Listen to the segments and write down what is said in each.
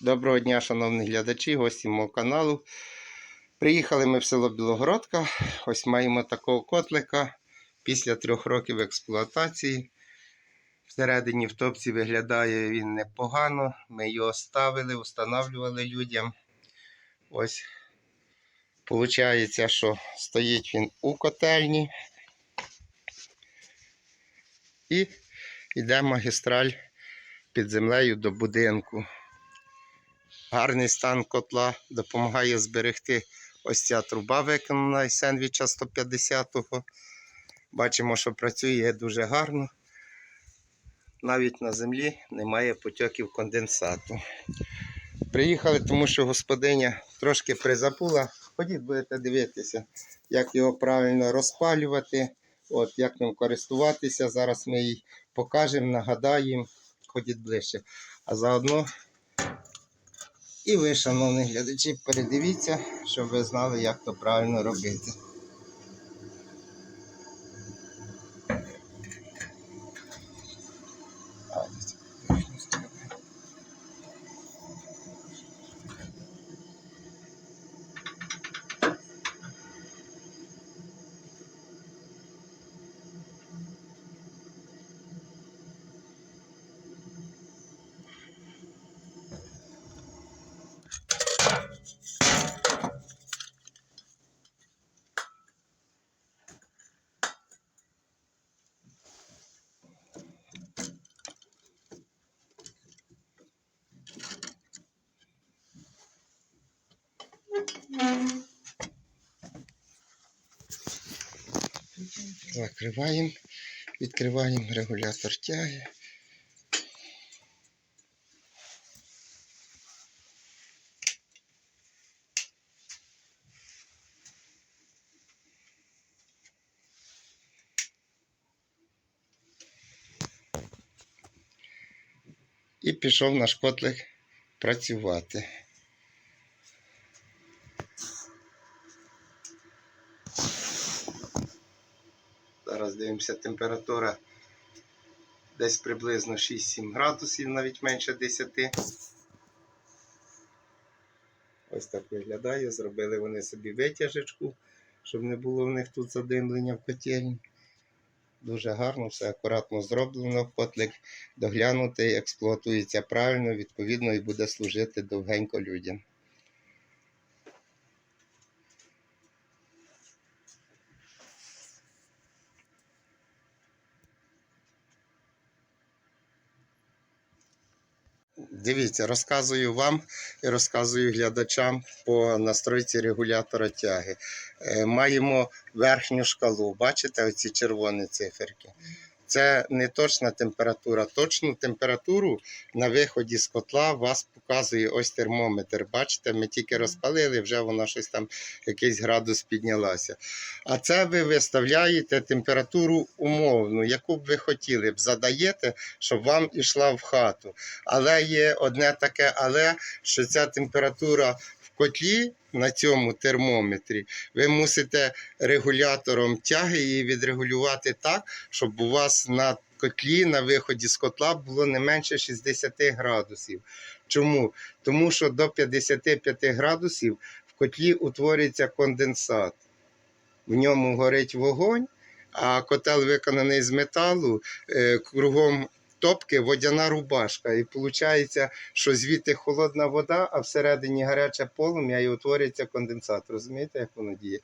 Доброго дня, шановні глядачі, гості мого каналу. Приїхали ми в село Білогородка. Ось маємо такого котлика після трьох років експлуатації. Всередині в топці виглядає він непогано. Ми його ставили, встановлювали людям. Ось виходить, що стоїть він у котельні. І йде магістраль під землею до будинку. Гарний стан котла допомагає зберегти ось ця труба, виконана із сендвіча 150-го. Бачимо, що працює дуже гарно. Навіть на землі немає потьоків конденсату. Приїхали, тому що господиня трошки призапула. Ходіть, будете дивитися, як його правильно розпалювати, от, як ним користуватися. Зараз ми їй покажемо, нагадаємо, ходіть ближче. А заодно і ви, шановні глядачі, передивіться, щоб ви знали, як то правильно робити. Закриваємо, відкриваємо регулятор тяги. І пішов наш котлик працювати. Зараз дивимося, температура десь приблизно 6-7 градусів, навіть менше 10. Ось так виглядає. Зробили вони собі витяжечку, щоб не було в них тут задимлення в котельні. Дуже гарно, все акуратно зроблено. Котлик доглянутий, експлуатується правильно, відповідно, і буде служити довгенько людям. Дивіться, розказую вам і розказую глядачам по настройці регулятора тяги. Е, Маємо верхню шкалу. Бачите оці червоні циферки? Це не точна температура. Точну температуру на виході з котла вас показує ось термометр. Бачите, ми тільки розпалили, вже вона щось там, якийсь градус піднялася. А це ви виставляєте температуру умовну, яку б ви хотіли б, задаєте, щоб вам ішла в хату. Але є одне таке, але що ця температура котлі на цьому термометрі, ви мусите регулятором тяги її відрегулювати так, щоб у вас на котлі на виході з котла було не менше 60 градусів. Чому? Тому що до 55 градусів в котлі утворюється конденсат. В ньому горить вогонь, а котел виконаний з металу, е, кругом топки водяна рубашка. І виходить, що звідти холодна вода, а всередині гаряче полум'я і утворюється конденсат. Розумієте, як воно діє?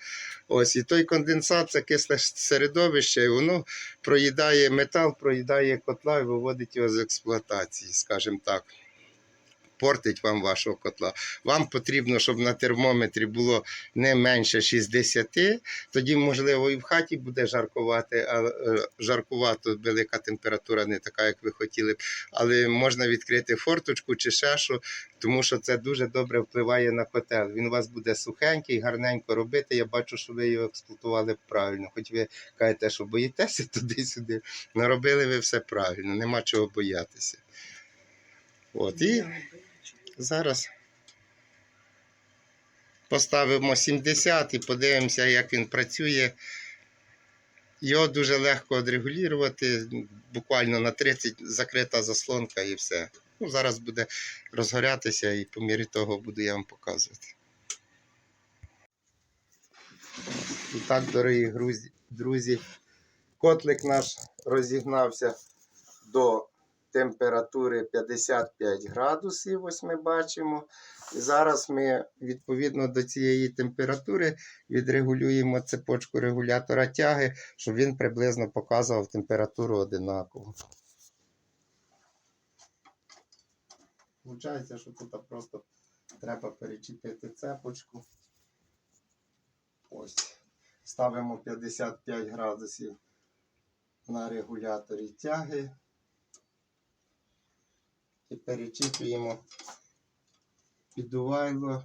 Ось і той конденсат це кисле середовище, і воно проїдає метал, проїдає котла і виводить його з експлуатації, скажімо так. Портить вам вашого котла. Вам потрібно, щоб на термометрі було не менше 60, тоді, можливо, і в хаті буде жаркувати, а е, жаркувато велика температура, не така, як ви хотіли б. Але можна відкрити форточку чи що, тому що це дуже добре впливає на котел. Він у вас буде сухенький, гарненько робити. Я бачу, що ви його експлуатували правильно. Хоч ви кажете, що боїтеся туди-сюди. Наробили ви все правильно, нема чого боятися. От і зараз поставимо 70 і подивимося, як він працює. Його дуже легко відрегулювати, буквально на 30 закрита заслонка і все. Ну, зараз буде розгорятися і по мірі того буду я вам показувати. І так, дорогі друзі, котлик наш розігнався до температури 55 градусів, ось ми бачимо. І зараз ми відповідно до цієї температури відрегулюємо цепочку регулятора тяги, щоб він приблизно показував температуру одинаково. Получається, що тут просто треба перечепити цепочку. Ось. Ставимо 55 градусів на регуляторі тяги і перечіплюємо підувайло.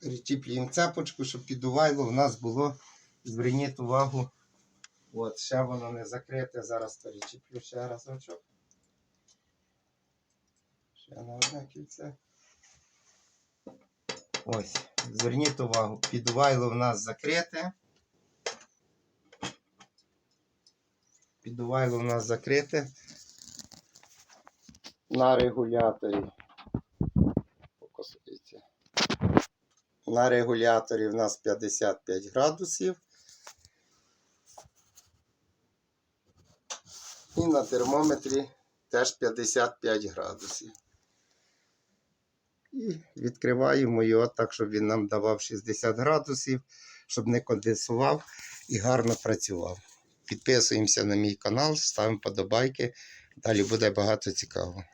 Перечіплюємо цепочку, щоб підувайло в нас було. Зверніть увагу. От, ще воно не закрите. Зараз перечіплю ще разочок. Ще на одне кільце. Ось, зверніть увагу, підувайло в нас закрите. Підувайло в нас закрите на регуляторі. Фокусується. На регуляторі в нас 55 градусів. І на термометрі теж 55 градусів. І відкриваємо його так, щоб він нам давав 60 градусів, щоб не конденсував і гарно працював. Підписуємося на мій канал, ставимо подобайки. Далі буде багато цікавого.